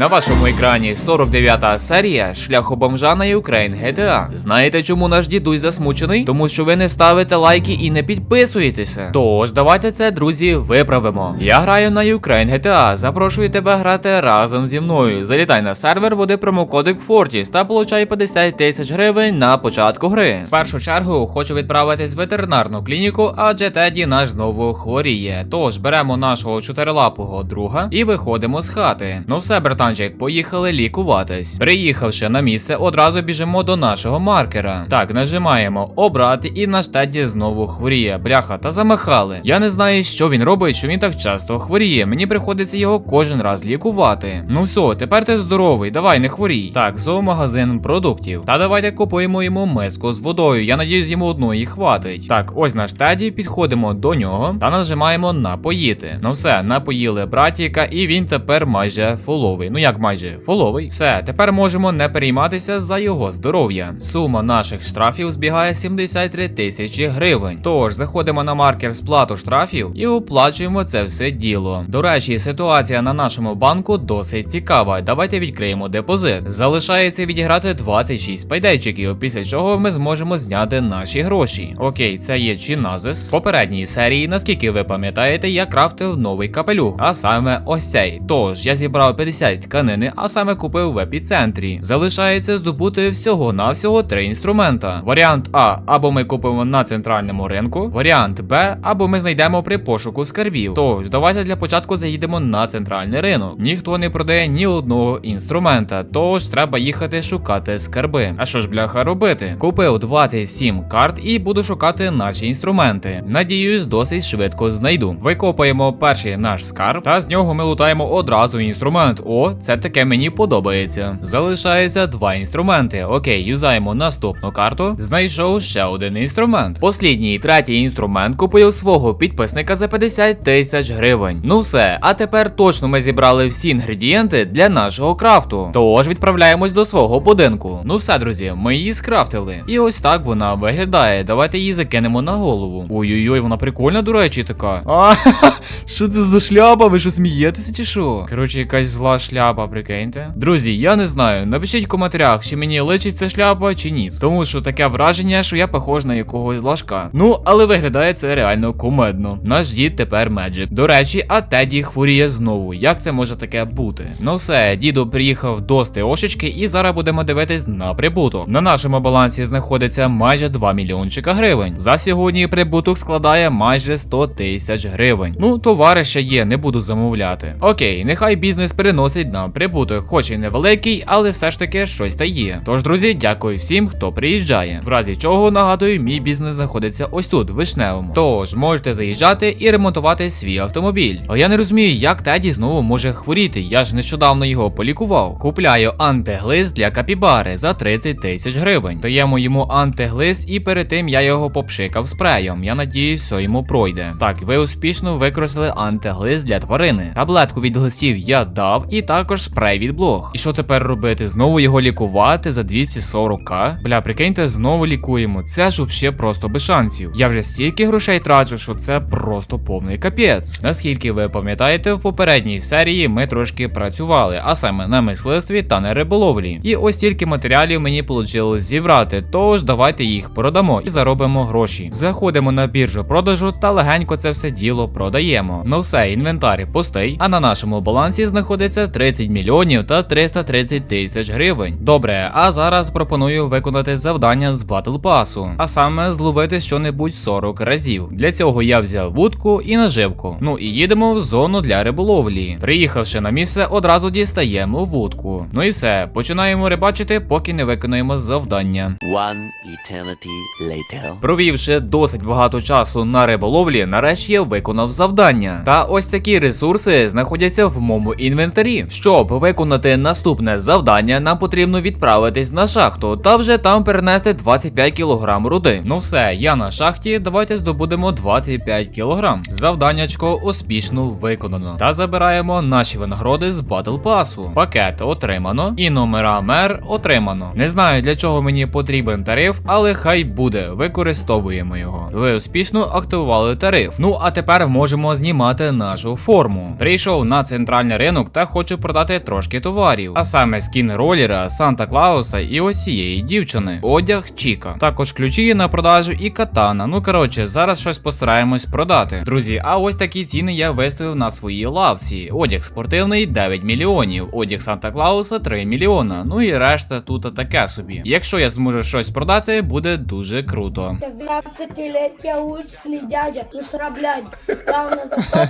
На вашому екрані 49-та серія Шляху бомжа на Ukraine GTA. Знаєте, чому наш дідусь засмучений? Тому що ви не ставите лайки і не підписуєтеся. Тож, давайте це, друзі, виправимо. Я граю на Ukraine GTA. Запрошую тебе грати разом зі мною. Залітай на сервер, води промокодик Fortis та получай 50 тисяч гривень на початку гри. В першу чергу хочу відправитись в ветеринарну клініку, адже Теді наш знову хворіє. Тож беремо нашого чотирилапого друга і виходимо з хати. Ну все, братанчик, поїхали лікуватись. Приїхавши на місце, одразу біжимо до нашого маркера. Так, нажимаємо обрати, і наш Теді знову хворіє. Бляха, та замахали. Я не знаю, що він робить, що він так часто хворіє. Мені приходиться його кожен раз лікувати. Ну все, тепер ти здоровий, давай не хворій. Так, зоомагазин продуктів. Та давайте купуємо йому миску з водою. Я надіюсь, йому одної хватить. Так, ось наш Теді, підходимо до нього та нажимаємо напоїти. Ну все, напоїли братіка, і він тепер майже фоловий. Ну як майже фоловий. Все, тепер можемо не перейматися за його здоров'я. Сума наших штрафів збігає 73 тисячі гривень. Тож заходимо на маркер сплату штрафів і оплачуємо це все діло. До речі, ситуація на нашому банку досить цікава. Давайте відкриємо депозит. Залишається відіграти 26 пайдейчиків, після чого ми зможемо зняти наші гроші. Окей, це є Чиназис. В попередній серії, наскільки ви пам'ятаєте, я крафтив новий капелюх, а саме ось цей. Тож я зібрав 50 тканини, а саме купив в епіцентрі. Залишається здобути всього-навсього три інструмента. Варіант А, або ми купимо на центральному ринку. Варіант Б, або ми знайдемо при пошуку скарбів. Тож, давайте для початку заїдемо на центральний ринок. Ніхто не продає ні одного інструмента, тож треба їхати шукати скарби. А що ж, бляха, робити? Купив 27 карт і буду шукати наші інструменти. Надіюсь, досить швидко знайду. Викопаємо перший наш скарб, та з нього ми лутаємо одразу інструмент. О, це таке мені подобається. Залишається два інструменти. Окей, юзаємо наступну карту. Знайшов ще один інструмент. Послідній третій інструмент купив свого підписника за 50 тисяч гривень. Ну все, а тепер точно ми зібрали всі інгредієнти для нашого крафту. Тож відправляємось до свого будинку. Ну все, друзі, ми її скрафтили. І ось так вона виглядає. Давайте її закинемо на голову. Ой-ой-ой, вона прикольна, до речі, така. А, що це за шляпа? Ви що смієтеся чи що? Коротше, якась зла шляпа, прикиньте. Друзі, я не знаю. Напишіть в коментарях, чи мені личить ця шляпа, чи ні. Тому що таке враження, що я похож на якогось лашка. Ну, але виглядає це реально кумедно. Наш дід тепер Меджик. До речі, а Теді хворіє знову. Як це може таке бути? Ну все, дідо приїхав до Стеошечки, і зараз будемо дивитись на прибуток. На нашому балансі знаходиться майже 2 мільйончика гривень. За сьогодні прибуток складає майже 100 тисяч гривень. Ну, товари ще є, не буду замовляти. Окей, нехай бізнес переносить нам прибуток, хоч і невеликий, але все ж таки щось та є. Тож, друзі, дякую всім, хто приїжджає. В разі чого нагадую, мій бізнес знаходиться ось тут, в вишневому. Тож можете заїжджати і ремонтувати свій автомобіль. А я не розумію, як Теді знову може хворіти. Я ж нещодавно його полікував. Купляю антиглиз для капібари за 30 тисяч гривень. Даємо йому антиглиз, і перед тим я його попшикав спреєм. Я надіюсь, все йому пройде. Так, ви успішно використали антиглиз для тварини. Таблетку від глистів я дав, і також спрей від блох. І що тепер робити? Знову його лікувати за 240к? Бля, прикиньте, знову лікуємо. Це ж взагалі просто без шансів. Я вже стільки грошей трачу, що це просто повний капець. Наскільки ви пам'ятаєте, в попередній серії ми трошки працювали, а саме на мисливстві та на риболовлі. І ось стільки матеріалів мені вийшло зібрати. Тож давайте їх продамо і заробимо гроші. Заходимо на біржу продажу та легенько це все діло продаємо. Ну все, інвентар пустий, а на нашому балансі знаходиться 30 мільйонів та 330 тисяч гривень. Добре, а зараз пропоную виконати завдання з батл пасу, а саме зловити щонебудь 40 разів. Для цього я взяв вудку і наживку. Ну і їдемо в зону для риболовлі. Приїхавши на місце, одразу дістаємо вудку. Ну і все, починаємо рибачити, поки не виконуємо завдання. One eternity later. Провівши досить багато часу на риболовлі, нарешті я виконав завдання. Та ось такі ресурси знаходяться в моєму інвентарі. Щоб виконати наступне завдання, нам потрібно відправитись на шахту та вже там перенести 25 кг руди. Ну все, я на шахті. Давайте здобудемо 25 кг. Завданнячко успішно виконано. Та забираємо наші винагороди з батл пасу. Пакет отримано і номера мер отримано. Не знаю для чого мені потрібен тариф, але хай буде. Використовуємо його. Ви успішно активували тариф. Ну а тепер можемо знімати нашу форму. Прийшов на центральний ринок та хочу продати продати трошки товарів, а саме скін ролера, Санта Клауса і ось цієї дівчини. Одяг Чіка. Також ключі на продажу і катана. Ну коротше, зараз щось постараємось продати. Друзі, а ось такі ціни я виставив на своїй лавці. Одяг спортивний 9 мільйонів, одяг Санта Клауса 3 мільйона. Ну і решта тут таке собі. Якщо я зможу щось продати, буде дуже круто. 12-летний уличный дядя. Ну сра, блядь. Главное, за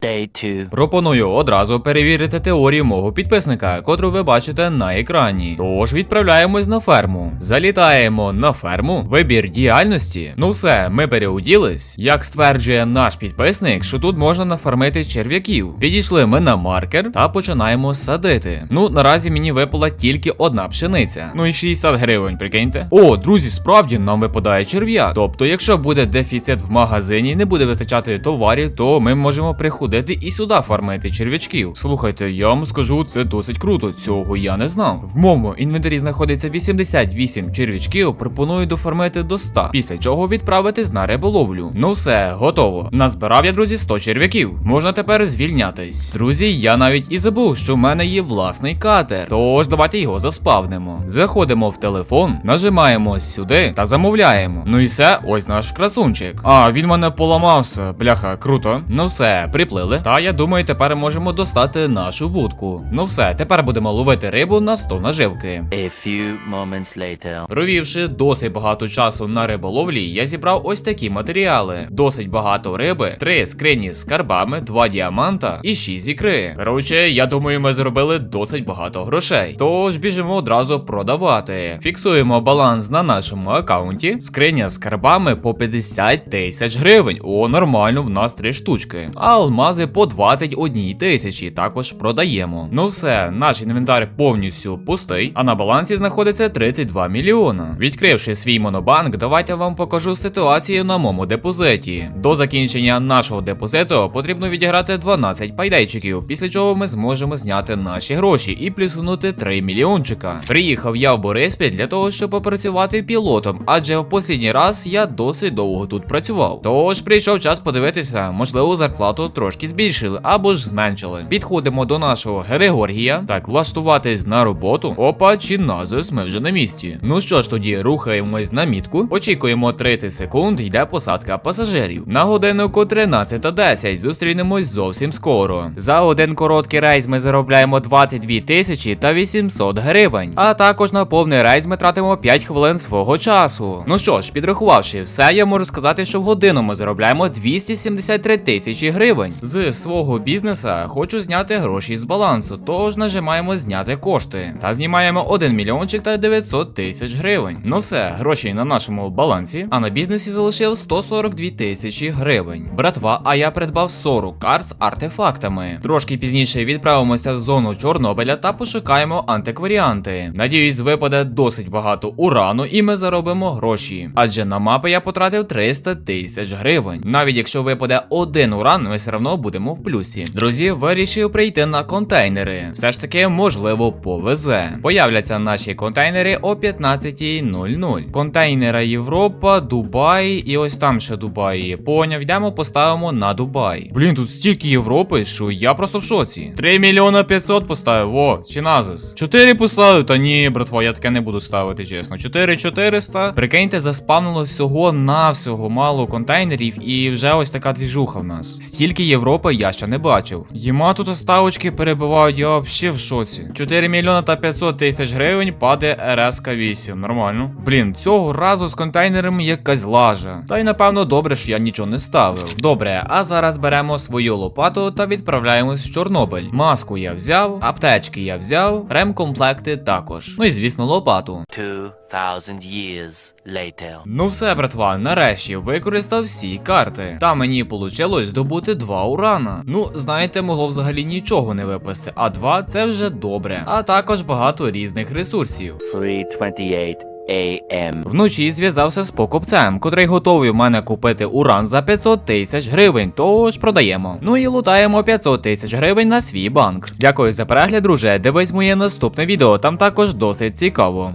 Day 2. Пропоную одразу перевірити теорію мого підписника, котру ви бачите на екрані. Тож відправляємось на ферму. Залітаємо на ферму. Вибір діяльності. Ну все, ми переуділись. Як стверджує наш підписник, що тут можна нафармити черв'яків. Підійшли ми на маркер та починаємо садити. Ну, наразі мені випала тільки одна пшениця. Ну і 60 гривень, прикиньте. О, друзі, справді нам випадає черв'як. Тобто, якщо буде дефіцит в магазині, не буде вистачати товарів, то ми можемо приходити і сюди фармити черв'ячків. Слухайте, я вам скажу, це досить круто. Цього я не знав. В моєму інвентарі знаходиться 88 черв'ячків. Пропоную дофармити до 100, після чого відправитись на риболовлю. Ну все, готово. Назбирав я, друзі, 100 черв'яків. Можна тепер звільнятись. Друзі, я навіть і забув, що в мене є власний катер. Тож давайте його заспавнимо. Заходимо в телефон, нажимаємо сюди та замовляємо. Ну і все, ось наш красунчик. А, він мене поламався. Бляха, круто. Ну все, приплили. Та я думаю, тепер можемо достати нашу вудку. Ну все, тепер будемо ловити рибу на 100 наживки. A few moments later. Провівши досить багато часу на риболовлі, я зібрав ось такі матеріали: досить багато риби, три скрині з скарбами, два діаманта і шість ікри. Коротше, я думаю, ми зробили досить багато грошей. Тож біжимо одразу продавати. Фіксуємо баланс на нашому аккаунті. Скриня з скарбами по 50 тисяч гривень. О, нормально, в нас три штучки. А алмази по 21 тисячі також продаємо. Ну все, наш інвентар повністю пустий, а на балансі знаходиться 32 мільйона. Відкривши свій монобанк, давайте вам покажу ситуацію на моєму депозиті. До закінчення нашого депозиту потрібно відіграти 12 пайдайчиків, після чого ми зможемо зняти наші гроші і плюсунути 3 мільйончика. Приїхав я в Бориспіль для того, щоб попрацювати пілотом, адже в останній раз я досить довго тут працював. Тож прийшов час подивитися, можливо, зарплату трошки збільшили або ж зменшили. До нашого Григоргія. Так, влаштуватись на роботу. Опа, чи назис, ми вже на місці. Ну що ж тоді, рухаємось на мітку. Очікуємо 30 секунд, йде посадка пасажирів. На годиннику 13.10 зустрінемось зовсім скоро. За один короткий рейс ми заробляємо 22 тисячі та 800 гривень. А також на повний рейс ми тратимо 5 хвилин свого часу. Ну що ж, підрахувавши все, я можу сказати, що в годину ми заробляємо 273 тисячі гривень. З свого бізнеса хочу зняти гроші з балансу, тож нажимаємо зняти кошти. Та знімаємо 1 мільйончик та 900 тисяч гривень. Ну все, гроші на нашому балансі, а на бізнесі залишив 142 тисячі гривень. Братва, а я придбав 40 карт з артефактами. Трошки пізніше відправимося в зону Чорнобиля та пошукаємо антикваріанти. Надіюсь, випаде досить багато урану, і ми заробимо гроші. Адже на мапи я потратив 300 тисяч гривень. Навіть якщо випаде один уран, ми все одно будемо в плюсі. Друзі, вирішив прийти на контейнери. Все ж таки, можливо, повезе. Появляться наші контейнери о 15.00. Контейнера Європа, Дубай і ось там ще Дубай. Поняв, йдемо, поставимо на Дубай. Блін, тут стільки Європи, що я просто в шоці. 3 мільйона 500 поставив. О, чи назис. 4 поставив, та ні, братва, я таке не буду ставити, чесно. 4 400. Прикиньте, заспавнило всього навсього мало контейнерів, і вже ось така двіжуха в нас. Стільки Європи я ще не бачив. Єма тут ставочки перебивають, я взагалі в шоці. 4 мільйона та 500 тисяч гривень паде РСК 8. Нормально. Блін, цього разу з контейнерами якась лажа. Та й напевно добре, що я нічого не ставив. Добре, а зараз беремо свою лопату та відправляємось в Чорнобиль. Маску я взяв, аптечки я взяв, ремкомплекти також. Ну і звісно, лопату. 2000 years later. Ну все, братва, нарешті використав всі карти. Та мені получилось здобути два урана. Ну, знаєте, могло взагалі нічого не випасти, а два це вже добре. А також багато різних ресурсів. 3:28 a.m. Вночі зв'язався з покупцем, котрий готовий у мене купити уран за 500 тисяч гривень, тож продаємо. Ну і лутаємо 500 тисяч гривень на свій банк. Дякую за перегляд, друже. Дивись моє наступне відео, там також досить цікаво.